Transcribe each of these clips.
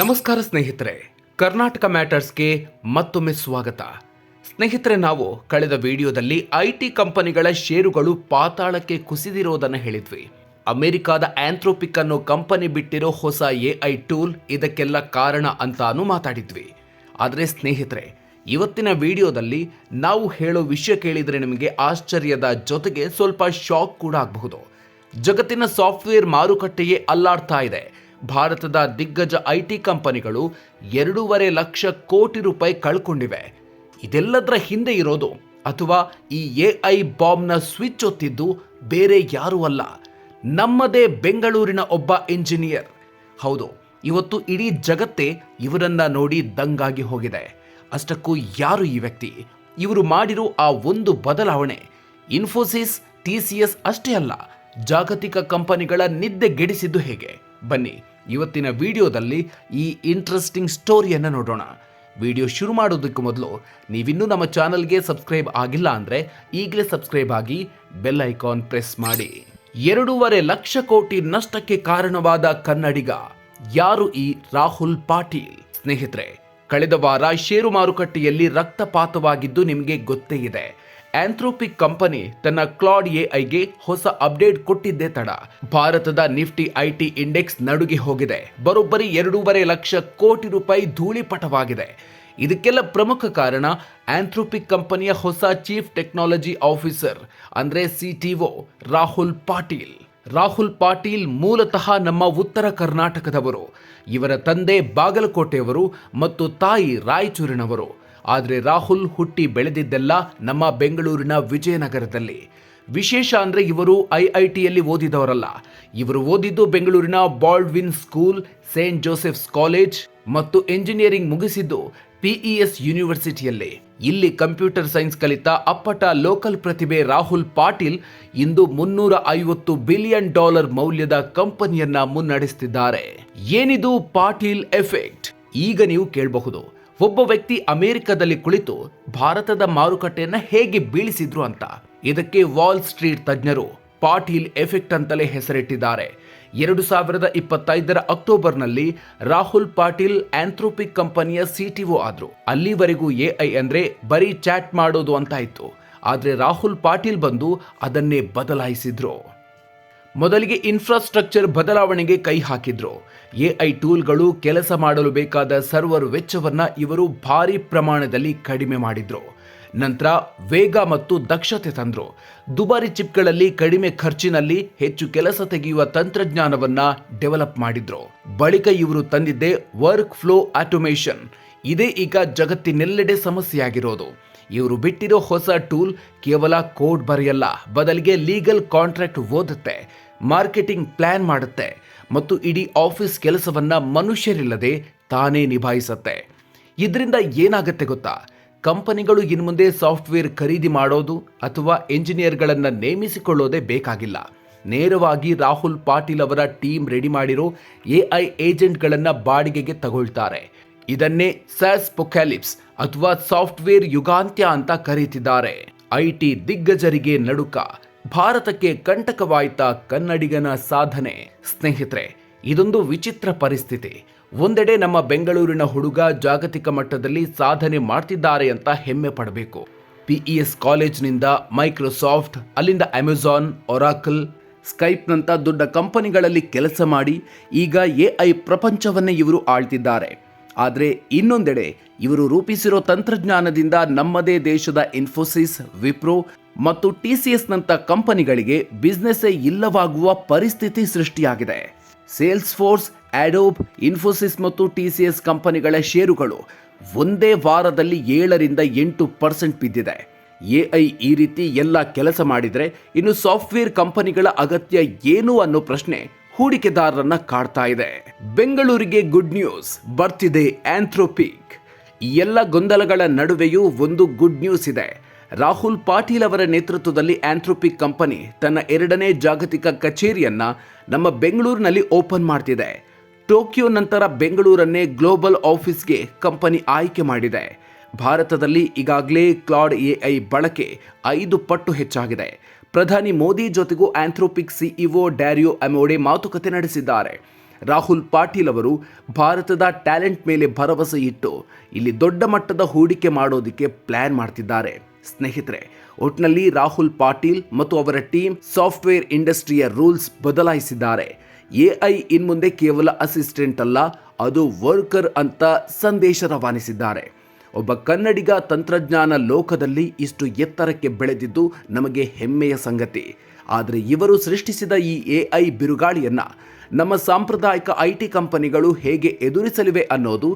ನಮಸ್ಕಾರ ಸ್ನೇಹಿತರೆ, ಕರ್ನಾಟಕ ಮ್ಯಾಟರ್ಸ್ಗೆ ಮತ್ತೊಮ್ಮೆ ಸ್ವಾಗತ. ಸ್ನೇಹಿತರೆ, ನಾವು ಕಳೆದ ವಿಡಿಯೋದಲ್ಲಿ ಐ ಟಿ ಕಂಪನಿಗಳ ಷೇರುಗಳು ಪಾತಾಳಕ್ಕೆ ಕುಸಿದಿರೋದನ್ನು ಹೇಳಿದ್ವಿ. ಅಮೆರಿಕಾದ ಆಂಥ್ರೋಪಿಕ್ ಅನ್ನೋ ಕಂಪನಿ ಬಿಟ್ಟಿರೋ ಹೊಸ ಎ ಐ ಟೂಲ್ ಇದಕ್ಕೆಲ್ಲ ಕಾರಣ ಅಂತಾನೂ ಮಾತಾಡಿದ್ವಿ. ಆದರೆ ಸ್ನೇಹಿತರೆ, ಇವತ್ತಿನ ವಿಡಿಯೋದಲ್ಲಿ ನಾವು ಹೇಳೋ ವಿಷಯ ಕೇಳಿದರೆ ನಿಮಗೆ ಆಶ್ಚರ್ಯದ ಜೊತೆಗೆ ಸ್ವಲ್ಪ ಶಾಕ್ ಕೂಡ ಆಗಬಹುದು. ಜಗತ್ತಿನ ಸಾಫ್ಟ್ವೇರ್ ಮಾರುಕಟ್ಟೆಯೇ ಅಲ್ಲಾಡ್ತಾ ಇದೆ. ಭಾರತದ ದಿಗ್ಗಜ ಐಟಿ ಕಂಪನಿಗಳು ಎರಡೂವರೆ ಲಕ್ಷ ಕೋಟಿ ರೂಪಾಯಿ ಕಳ್ಕೊಂಡಿವೆ. ಇದೆಲ್ಲದರ ಹಿಂದೆ ಇರೋದು ಅಥವಾ ಈ ಎ ಐ ಬಾಂಬ್ನ ಸ್ವಿಚ್ ಒತ್ತಿದ್ದು ಬೇರೆ ಯಾರೂ ಅಲ್ಲ. ನಮ್ಮದೇ ಬೆಂಗಳೂರಿನ ಒಬ್ಬ ಇಂಜಿನಿಯರ್. ಹೌದು, ಇವತ್ತು ಇಡೀ ಜಗತ್ತೇ ಇವರನ್ನ ನೋಡಿ ದಂಗಾಗಿ ಹೋಗಿದೆ. ಅಷ್ಟಕ್ಕೂ ಯಾರು ಈ ವ್ಯಕ್ತಿ? ಇವರು ಮಾಡಿರೋ ಆ ಒಂದು ಬದಲಾವಣೆ ಇನ್ಫೋಸಿಸ್, ಟಿ ಸಿ ಎಸ್ ಅಷ್ಟೇ ಅಲ್ಲ, ಜಾಗತಿಕ ಕಂಪನಿಗಳ ನಿದ್ದೆಗೆಡಿಸಿದ್ದು ಹೇಗೆ? ಬನ್ನಿ, ಇವತ್ತಿನ ವಿಡಿಯೋದಲ್ಲಿ ಈ ಇಂಟ್ರೆಸ್ಟಿಂಗ್ ಸ್ಟೋರಿಯನ್ನು ನೋಡೋಣ. ವಿಡಿಯೋ ಶುರು ಮಾಡೋದಕ್ಕೂ ಮೊದಲು, ನೀವಿನ್ನೂ ನಮ್ಮ ಚಾನಲ್ಗೆ ಸಬ್ಸ್ಕ್ರೈಬ್ ಆಗಿಲ್ಲ ಅಂದರೆ ಈಗಲೇ ಸಬ್ಸ್ಕ್ರೈಬ್ ಆಗಿ ಬೆಲ್ ಐಕಾನ್ ಪ್ರೆಸ್ ಮಾಡಿ. ಎರಡೂವರೆ ಲಕ್ಷ ಕೋಟಿ ನಷ್ಟಕ್ಕೆ ಕಾರಣವಾದ ಕನ್ನಡಿಗ ಯಾರು ಈ ರಾಹುಲ್ ಪಾಟೀಲ್? ಸ್ನೇಹಿತರೆ ಕಳೆದ ವಾರ ಷೇರು ಮಾರುಕಟ್ಟೆಯಲ್ಲಿ ರಕ್ತಪಾತವಾಗಿದ್ದು ನಿಮಗೆ ಗೊತ್ತೇ ಇದೆ. ಆಂಥ್ರೋಪಿಕ್ ಕಂಪನಿ ತನ್ನ ಕ್ಲಾಡ್ ಎಐಗೆ ಹೊಸ ಅಪ್ಡೇಟ್ ಕೊಟ್ಟಿದ್ದೇ ತಡ. ಭಾರತದ ನಿಫ್ಟಿ ಐಟಿ ಇಂಡೆಕ್ಸ್ ನಡುಗಿ ಹೋಗಿದೆ. ಬರೋಬ್ಬರಿ ಎರಡೂವರೆ ಲಕ್ಷ ಕೋಟಿ ರೂಪಾಯಿ ಧೂಳಿಪಟವಾಗಿದೆ. ಇದಕ್ಕೆಲ್ಲ ಪ್ರಮುಖ ಕಾರಣ ಆಂಥ್ರೋಪಿಕ್ ಕಂಪನಿಯ ಹೊಸ ಚೀಫ್ ಟೆಕ್ನಾಲಜಿ ಆಫೀಸರ್ ಅಂದ್ರೆ ಸಿಟಿಒ ರಾಹುಲ್ ಪಾಟೀಲ್. ರಾಹುಲ್ ಪಾಟೀಲ್ ಮೂಲತಃ ನಮ್ಮ ಉತ್ತರ ಕರ್ನಾಟಕದವರು. ಇವರ ತಂದೆ ಬಾಗಲಕೋಟೆಯವರು ಮತ್ತು ತಾಯಿ ರಾಯಚೂರಿನವರು. ಆದರೆ ರಾಹುಲ್ ಹುಟ್ಟಿ ಬೆಳೆದಿದ್ದೆಲ್ಲ ನಮ್ಮ ಬೆಂಗಳೂರಿನ ವಿಜಯನಗರದಲ್ಲಿ. ವಿಶೇಷ ಅಂದರೆ ಇವರು ಐಐಟಿಯಲ್ಲಿ ಓದಿದವರಲ್ಲ. ಇವರು ಓದಿದ್ದು ಬೆಂಗಳೂರಿನ Baldwin school, Saint Joseph's college ಮತ್ತು ಎಂಜಿನಿಯರಿಂಗ್ ಮುಗಿಸಿದ್ದು ಪಿಇಎಸ್ ಯೂನಿವರ್ಸಿಟಿಯಲ್ಲಿ. ಇಲ್ಲಿ ಕಂಪ್ಯೂಟರ್ ಸೈನ್ಸ್ ಕಲಿತ ಅಪ್ಪಟ ಲೋಕಲ್ ಪ್ರತಿಭೆ ರಾಹುಲ್ ಪಾಟೀಲ್ ಇಂದು ಮುನ್ನೂರ ಐವತ್ತು ಬಿಲಿಯನ್ ಡಾಲರ್ ಮೌಲ್ಯದ ಕಂಪನಿಯನ್ನ ಮುನ್ನಡೆಸುತ್ತಿದ್ದಾರೆ ಏನಿದು ಪಾಟೀಲ್ ಎಫೆಕ್ಟ್? ಈಗ ನೀವು ಕೇಳಬಹುದು. ಒಬ್ಬ ವ್ಯಕ್ತಿ ಅಮೆರಿಕದಲ್ಲಿ ಕುಳಿತು ಭಾರತದ ಮಾರುಕಟ್ಟೆಯನ್ನ ಹೇಗೆ ಬೀಳಿಸಿದ್ರು ಅಂತ. ಇದಕ್ಕೆ ವಾಲ್ ಸ್ಟ್ರೀಟ್ ತಜ್ಞರು ಪಾಟೀಲ್ ಎಫೆಕ್ಟ್ ಅಂತಲೇ ಹೆಸರಿಟ್ಟಿದ್ದಾರೆ. ಎರಡು ಸಾವಿರದ ಇಪ್ಪತ್ತೈದರ ಅಕ್ಟೋಬರ್ನಲ್ಲಿ ರಾಹುಲ್ ಪಾಟೀಲ್ ಆಂಥ್ರೋಪಿಕ್ ಕಂಪನಿಯ ಸಿಟಿಒ ಆದರು. ಅಲ್ಲಿವರೆಗೂ ಎಐ ಅಂದ್ರೆ ಬರೀ ಚಾಟ್ ಮಾಡೋದು ಅಂತ ಇತ್ತು ಆದರೆ ರಾಹುಲ್ ಪಾಟೀಲ್ ಬಂದು ಅದನ್ನೇ ಬದಲಾಯಿಸಿದ್ರು. ಮೊದಲಿಗೆ ಇನ್ಫ್ರಾಸ್ಟ್ರಕ್ಚರ್ ಬದಲಾವಣೆಗೆ ಕೈ ಹಾಕಿದ್ರು. ಎಐ ಟೂಲ್ಗಳು ಕೆಲಸ ಮಾಡಲು ಬೇಕಾದ ಸರ್ವರ್ ವೆಚ್ಚವನ್ನು ಇವರು ಭಾರಿ ಪ್ರಮಾಣದಲ್ಲಿ ಕಡಿಮೆ ಮಾಡಿದ್ರು. ನಂತರ ವೇಗ ಮತ್ತು ದಕ್ಷತೆ ತಂದ್ರು. ದುಬಾರಿ ಚಿಪ್ಗಳಲ್ಲಿ ಕಡಿಮೆ ಖರ್ಚಿನಲ್ಲಿ ಹೆಚ್ಚು ಕೆಲಸ ತೆಗೆಯುವ ತಂತ್ರಜ್ಞಾನವನ್ನ ಡೆವಲಪ್ ಮಾಡಿದ್ರು. ಬಳಿಕ ಇವರು ತಂದಿದ್ದೆ ವರ್ಕ್ ಫ್ಲೋ ಆಟೋಮೇಷನ್. ಇದೇ ಈಗ ಜಗತ್ತಿನೆಲ್ಲೆಡೆ ಸಮಸ್ಯೆಯಾಗಿರೋದು. ಇವರು ಬಿಟ್ಟಿರೋ ಹೊಸ ಟೂಲ್ ಕೇವಲ ಕೋಡ್ ಬರೆಯಲ್ಲ, ಬದಲಿಗೆ ಲೀಗಲ್ ಕಾಂಟ್ರಾಕ್ಟ್ ಓದುತ್ತೆ, ಮಾರ್ಕೆಟಿಂಗ್ ಪ್ಲಾನ್ ಮಾಡುತ್ತೆ ಮತ್ತು ಇಡೀ ಆಫೀಸ್ ಕೆಲಸವನ್ನ ಮನುಷ್ಯರಿಲ್ಲದೆ ತಾನೇ ನಿಭಾಯಿಸುತ್ತೆ. ಇದರಿಂದ ಏನಾಗುತ್ತೆ ಗೊತ್ತಾ? ಕಂಪನಿಗಳು ಇನ್ಮುಂದೆ ಸಾಫ್ಟ್ವೇರ್ ಖರೀದಿ ಮಾಡೋದು ಅಥವಾ ಎಂಜಿನಿಯರ್ಗಳನ್ನು ನೇಮಿಸಿಕೊಳ್ಳೋದೇ ಬೇಕಾಗಿಲ್ಲ. ನೇರವಾಗಿ ರಾಹುಲ್ ಪಾಟೀಲ್ ಅವರ ಟೀಮ್ ರೆಡಿ ಮಾಡಿರೋ ಎಐ ಏಜೆಂಟ್ಗಳನ್ನು ಬಾಡಿಗೆಗೆ ತಗೊಳ್ತಾರೆ. ಇದನ್ನೇ ಸ್ಯಾಸ್ ಪೊಕ್ಯಾಲಿಪ್ಸ್ ಅಥವಾ ಸಾಫ್ಟ್ವೇರ್ ಯುಗಾಂತ್ಯ ಅಂತ ಕರೀತಿದ್ದಾರೆ. ಐಟಿ ದಿಗ್ಗಜರಿಗೆ ನಡುಕ, ಭಾರತಕ್ಕೆ ಕಂಟಕವಾಯ್ತ ಕನ್ನಡಿಗನ ಸಾಧನೆ. ಸ್ನೇಹಿತರೆ, ಇದೊಂದು ವಿಚಿತ್ರ ಪರಿಸ್ಥಿತಿ. ಒಂದೆಡೆ ನಮ್ಮ ಬೆಂಗಳೂರಿನ ಹುಡುಗ ಜಾಗತಿಕ ಮಟ್ಟದಲ್ಲಿ ಸಾಧನೆ ಮಾಡ್ತಿದ್ದಾರೆ ಅಂತ ಹೆಮ್ಮೆ ಪಡಬೇಕು. ಪಿಇಎಸ್ ಕಾಲೇಜ್ನಿಂದ ಮೈಕ್ರೋಸಾಫ್ಟ್, ಅಲ್ಲಿಂದ ಅಮೆಜಾನ್, ಒರಾಕಲ್ ಸ್ಕೈಪ್ನಂಥ ದೊಡ್ಡ ಕಂಪನಿಗಳಲ್ಲಿ ಕೆಲಸ ಮಾಡಿ ಈಗ ಎಐ ಪ್ರಪಂಚವನ್ನೇ ಇವರು ಆಳ್ತಿದ್ದಾರೆ. ಆದರೆ ಇನ್ನೊಂದೆಡೆ ಇವರು ರೂಪಿಸಿರೋ ತಂತ್ರಜ್ಞಾನದಿಂದ ನಮ್ಮದೇ ದೇಶದ ಇನ್ಫೋಸಿಸ್, ವಿಪ್ರೋ ಮತ್ತು ಟಿ ಸಿ ಎಸ್ನಂಥ ಕಂಪನಿಗಳಿಗೆ ಬಿಸ್ನೆಸ್ಸೇ ಇಲ್ಲವಾಗುವ ಪರಿಸ್ಥಿತಿ ಸೃಷ್ಟಿಯಾಗಿದೆ. ಸೇಲ್ಸ್ ಫೋರ್ಸ್ ಅಡೋಬ್ ಇನ್ಫೋಸಿಸ್ ಮತ್ತು ಟಿ ಸಿ ಎಸ್ ಕಂಪನಿಗಳ ಷೇರುಗಳು ಒಂದೇ ವಾರದಲ್ಲಿ ಏಳರಿಂದ ಎಂಟು ಪರ್ಸೆಂಟ್ ಬಿದ್ದಿದೆ. ಎಐ ಈ ರೀತಿ ಎಲ್ಲ ಕೆಲಸ ಮಾಡಿದರೆ ಇನ್ನು ಸಾಫ್ಟ್ವೇರ್ ಕಂಪನಿಗಳ ಅಗತ್ಯ ಏನು ಅನ್ನೋ ಪ್ರಶ್ನೆ ಹೂಡಿಕೆದಾರರನ್ನ ಕಾಡ್ತಾ ಇದೆ. ಬೆಂಗಳೂರಿಗೆ ಗುಡ್ ನ್ಯೂಸ್ ಬರ್ತಿದೆ ಆಂಥ್ರೋಪಿಕ್ ಎಲ್ಲ ಗೊಂದಲಗಳ ನಡುವೆಯೂ ಒಂದು ಗುಡ್ ನ್ಯೂಸ್ ಇದೆ. ರಾಹುಲ್ ಪಾಟೀಲ್ ಅವರ ನೇತೃತ್ವದಲ್ಲಿ ಆಂಥ್ರೋಪಿಕ್ ಕಂಪನಿ ತನ್ನ ಎರಡನೇ ಜಾಗತಿಕ ಕಚೇರಿಯನ್ನ ನಮ್ಮ ಬೆಂಗಳೂರಿನಲ್ಲಿ ಓಪನ್ ಮಾಡ್ತಿದೆ. ಟೋಕಿಯೋ ನಂತರ ಬೆಂಗಳೂರನ್ನೇ ಗ್ಲೋಬಲ್ ಆಫೀಸ್ಗೆ ಕಂಪನಿ ಆಯ್ಕೆ ಮಾಡಿದೆ. ಭಾರತದಲ್ಲಿ ಈಗಾಗಲೇ ಕ್ಲಾಡ್ ಎಐ ಬಳಕೆ ಐದು ಪಟ್ಟು ಹೆಚ್ಚಾಗಿದೆ. ಪ್ರಧಾನಿ ಮೋದಿ ಜೊತೆಗೂ ಆಂಥ್ರೋಪಿಕ್ ಸಿಇಒ ಡ್ಯಾರಿಯೋ ಅಮೋಡೆ ಮಾತುಕತೆ ನಡೆಸಿದ್ದಾರೆ. ರಾಹುಲ್ ಪಾಟೀಲ್ ಅವರು ಭಾರತದ ಟ್ಯಾಲೆಂಟ್ ಮೇಲೆ ಭರವಸೆ ಇಟ್ಟು ಇಲ್ಲಿ ದೊಡ್ಡ ಮಟ್ಟದ ಹೂಡಿಕೆ ಮಾಡೋದಕ್ಕೆ ಪ್ಲ್ಯಾನ್ ಮಾಡ್ತಿದ್ದಾರೆ. ಸ್ನೇಹಿತರೆ, ಒಟ್ನಲ್ಲಿ ರಾಹುಲ್ ಪಾಟೀಲ್ ಮತ್ತು ಅವರ ಟೀಮ್ ಸಾಫ್ಟ್ವೇರ್ ಇಂಡಸ್ಟ್ರಿಯ ರೂಲ್ಸ್ ಬದಲಾಯಿಸಿದ್ದಾರೆ. ಎಐ ಇನ್ಮುಂದೆ ಕೇವಲ ಅಸಿಸ್ಟೆಂಟ್ ಅಲ್ಲ, ಅದು ವರ್ಕರ್ ಅಂತ ಸಂದೇಶ ರವಾನಿಸಿದ್ದಾರೆ. ಒಬ್ಬ ಕನ್ನಡಿಗ ತಂತ್ರಜ್ಞಾನ ಲೋಕದಲ್ಲಿ ಇಷ್ಟು ಎತ್ತರಕ್ಕೆ ಬೆಳೆದಿದ್ದು ನಮಗೆ ಹೆಮ್ಮೆಯ ಸಂಗತಿ. ಆದರೆ ಇವರು ಸೃಷ್ಟಿಸಿದ ಈ ಎಐ ಬಿರುಗಾಳಿಯನ್ನ ನಮ್ಮ ಸಾಂಪ್ರದಾಯಿಕ ಐ ಟಿ ಕಂಪನಿಗಳು ಹೇಗೆ ಎದುರಿಸಲಿವೆ ಅನ್ನೋದು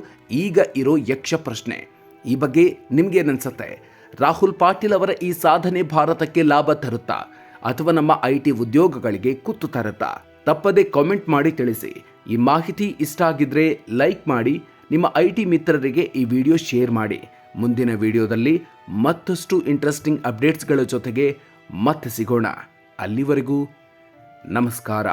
ಈಗ ಇರೋ ಯಕ್ಷ ಪ್ರಶ್ನೆ. ಈ ಬಗ್ಗೆ ನಿಮ್ಗೇನನ್ಸತ್ತೆ ರಾಹುಲ್ ಪಾಟೀಲ್ ಅವರ ಈ ಸಾಧನೆ ಭಾರತಕ್ಕೆ ಲಾಭ ತರುತ್ತಾ ಅಥವಾ ನಮ್ಮ ಐ ಟಿ ಉದ್ಯೋಗಗಳಿಗೆ ಕುತ್ತು ತರುತ್ತಾ? ತಪ್ಪದೆ ಕಾಮೆಂಟ್ ಮಾಡಿ ತಿಳಿಸಿ. ಈ ಮಾಹಿತಿ ಇಷ್ಟ ಆಗಿದ್ರೆ ಲೈಕ್ ಮಾಡಿ, ನಿಮ್ಮ ಐ ಟಿ ಮಿತ್ರರಿಗೆ ಈ ವಿಡಿಯೋ ಶೇರ್ ಮಾಡಿ. ಮುಂದಿನ ವಿಡಿಯೋದಲ್ಲಿ ಮತ್ತಷ್ಟು ಇಂಟ್ರೆಸ್ಟಿಂಗ್ ಅಪ್ಡೇಟ್ಸ್ಗಳ ಜೊತೆಗೆ ಮತ್ತೆ ಸಿಗೋಣ. ಅಲ್ಲಿವರೆಗೂ ನಮಸ್ಕಾರ.